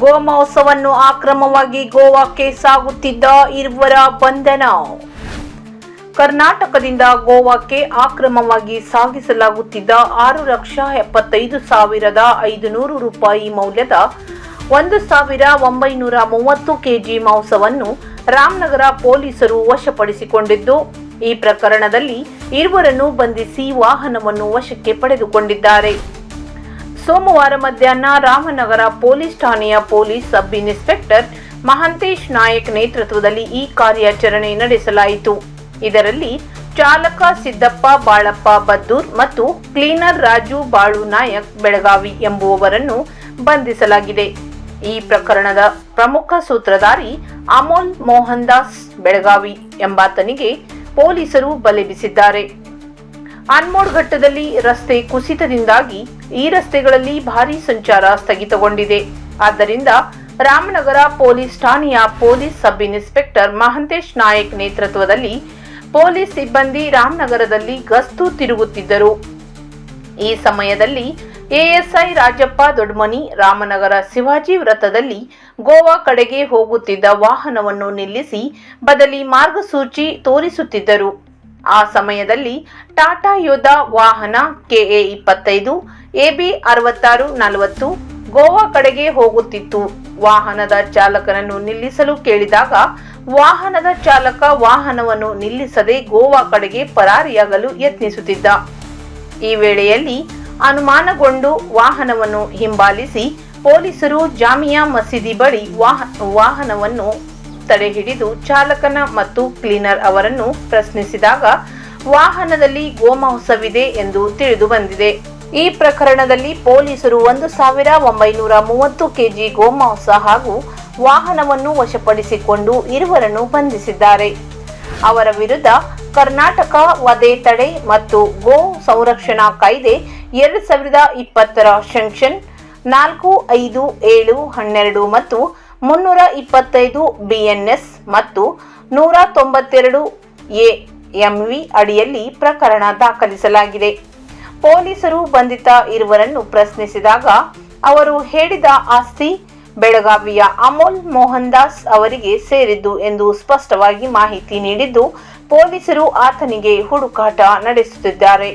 ಗೋಮಹೋತ್ಸವನ್ನು ಆಕ್ರಮವಾಗಿ ಗೋವಾಕ್ಕೆ ಸಾಗುತ್ತಿದ್ದ ಇರುವರ ಬಂಧನ. ಕರ್ನಾಟಕದಿಂದ ಗೋವಾಕ್ಕೆ ಆಕ್ರಮವಾಗಿ ಸಾಗಿಸಲಾಗುತ್ತಿದ್ದ ಆರು ಲಕ್ಷ ಎಪ್ಪತ್ತೈದು ಸಾವಿರದ ಐದುನೂರು ರೂಪಾಯಿ ಮೌಲ್ಯದ ಒಂದು ಸಾವಿರ ಒಂಬೈನೂರ ಮೂವತ್ತು ಕೆಜಿ ಮಾಂಸವನ್ನು ರಾಮನಗರ ಪೊಲೀಸರು ವಶಪಡಿಸಿಕೊಂಡಿದ್ದು, ಈ ಪ್ರಕರಣದಲ್ಲಿ ಇರುವರನ್ನು ಬಂಧಿಸಿ ವಾಹನವನ್ನು ವಶಕ್ಕೆ ಪಡೆದುಕೊಂಡಿದ್ದಾರೆ. ಸೋಮವಾರ ಮಧ್ಯಾಹ್ನ ರಾಮನಗರ ಪೊಲೀಸ್ ಠಾಣೆಯ police sub inspector Mahantesh Nayak ನೇತೃತ್ವದಲ್ಲಿ ಈ ಕಾರ್ಯಾಚರಣೆ ನಡೆಸಲಾಯಿತು. ಇದರಲ್ಲಿ ಚಾಲಕ ಸಿದ್ದಪ್ಪ ಬಾಳಪ್ಪ ಬದ್ದೂರ್ ಮತ್ತು ಕ್ಲೀನರ್ ರಾಜು ಬಾಳು ನಾಯಕ್ ಬೆಳಗಾವಿ ಎಂಬುವವರನ್ನು ಬಂಧಿಸಲಾಗಿದೆ. ಈ ಪ್ರಕರಣದ ಪ್ರಮುಖ ಸೂತ್ರಧಾರಿ ಅಮೋಲ್ ಮೋಹನ್ ದಾಸ್ ಬೆಳಗಾವಿ ಎಂಬಾತನಿಗೆ ಪೊಲೀಸರು ಬಲೆ ಬೀಸಿದ್ದಾರೆ ಅನ್ಮೋಡ್ ಘಟ್ಟದಲ್ಲಿ ರಸ್ತೆ ಕುಸಿತದಿಂದಾಗಿ ಈ ರಸ್ತೆಗಳಲ್ಲಿ ಭಾರೀ ಸಂಚಾರ ಸ್ಥಗಿತಗೊಂಡಿದೆ. ಆದ್ದರಿಂದ ರಾಮನಗರ ಪೊಲೀಸ್ ಠಾಣೆಯ police sub inspector Mahantesh Nayak ನೇತೃತ್ವದಲ್ಲಿ ಪೊಲೀಸ್ ಸಿಬ್ಬಂದಿ ರಾಮನಗರದಲ್ಲಿ ಗಸ್ತು ತಿರುಗುತ್ತಿದ್ದರು. ಈ ಸಮಯದಲ್ಲಿ ಎಎಸ್ಐ ರಾಜಪ್ಪ ದೊಡ್ಮನಿ ರಾಮನಗರ ಶಿವಾಜಿ ವೃತ್ತದಲ್ಲಿ ಗೋವಾ ಕಡೆಗೆ ಹೋಗುತ್ತಿದ್ದ ವಾಹನವನ್ನು ನಿಲ್ಲಿಸಿ ಬದಲಿ ಮಾರ್ಗಸೂಚಿ ತೋರಿಸುತ್ತಿದ್ದರು. ಆ ಸಮಯದಲ್ಲಿ ಟಾಟಾ ಯೋಧ ವಾಹನ ಕೆಎ ಇಪ್ಪತ್ತೈದು, ಎಬಿ ಅರವತ್ತಾರು ನಲವತ್ತು ಗೋವಾ ಕಡೆಗೆ ಹೋಗುತ್ತಿತ್ತು. ವಾಹನದ ಚಾಲಕನನ್ನು ನಿಲ್ಲಿಸಲು ಕೇಳಿದಾಗ ವಾಹನದ ಚಾಲಕ ವಾಹನವನ್ನು ನಿಲ್ಲಿಸದೆ ಗೋವಾ ಕಡೆಗೆ ಪರಾರಿಯಾಗಲು ಯತ್ನಿಸುತ್ತಿದ್ದ. ಈ ವೇಳೆಯಲ್ಲಿ ಅನುಮಾನಗೊಂಡು ವಾಹನವನ್ನು ಹಿಂಬಾಲಿಸಿ ಪೊಲೀಸರು ಜಾಮಿಯಾ ಮಸೀದಿ ಬಳಿ ವಾಹ- ವಾಹನವನ್ನು ತಡೆಹಿಡಿದು ಚಾಲಕನ ಮತ್ತು ಕ್ಲೀನರ್ ಅವರನ್ನು ಪ್ರಶ್ನಿಸಿದಾಗ ವಾಹನದಲ್ಲಿ ಗೋಮಾಂಸವಿದೆ ಎಂದು ತಿಳಿದು ಬಂದಿದೆ. ಈ ಪ್ರಕರಣದಲ್ಲಿ ಪೊಲೀಸರು ಒಂದು ಸಾವಿರ ಒಂಬೈನೂರ ಮೂವತ್ತು ಕೆಜಿ ಗೋಮಾಂಸ ಹಾಗೂ ವಾಹನವನ್ನು ವಶಪಡಿಸಿಕೊಂಡು ಇರುವರನ್ನು ಬಂಧಿಸಿದ್ದಾರೆ. ಅವರ ವಿರುದ್ಧ ಕರ್ನಾಟಕ ವಧೆ ತಡೆ ಮತ್ತು ಗೋ ಸಂರಕ್ಷಣಾ ಕಾಯ್ದೆ ಎರಡು ಸಾವಿರದ ಇಪ್ಪತ್ತರ ಸೆಕ್ಷನ್ ನಾಲ್ಕು ಐದು ಏಳು ಹನ್ನೆರಡು ಮತ್ತು ಮುನ್ನೂರ ಇಪ್ಪತ್ತೈದು ಬಿಎನ್ಎಸ್ ಮತ್ತು ನೂರ ತೊಂಬತ್ತೆರಡು ಎ ಎಂವಿ ಅಡಿಯಲ್ಲಿ ಪ್ರಕರಣ ದಾಖಲಿಸಲಾಗಿದೆ. ಪೊಲೀಸರು ಬಂಧಿತ ಇರುವರನ್ನು ಪ್ರಶ್ನಿಸಿದಾಗ ಅವರು ಹೇಳಿದ ಆಸ್ತಿ ಬೆಳಗಾವಿಯ ಅಮೋಲ್ ಮೋಹನ್ ದಾಸ್ ಅವರಿಗೆ ಸೇರಿದ್ದು ಎಂದು ಸ್ಪಷ್ಟವಾಗಿ ಮಾಹಿತಿ ನೀಡಿದ್ದು, ಪೊಲೀಸರು ಆತನಿಗೆ ಹುಡುಕಾಟ ನಡೆಸುತ್ತಿದ್ದಾರೆ.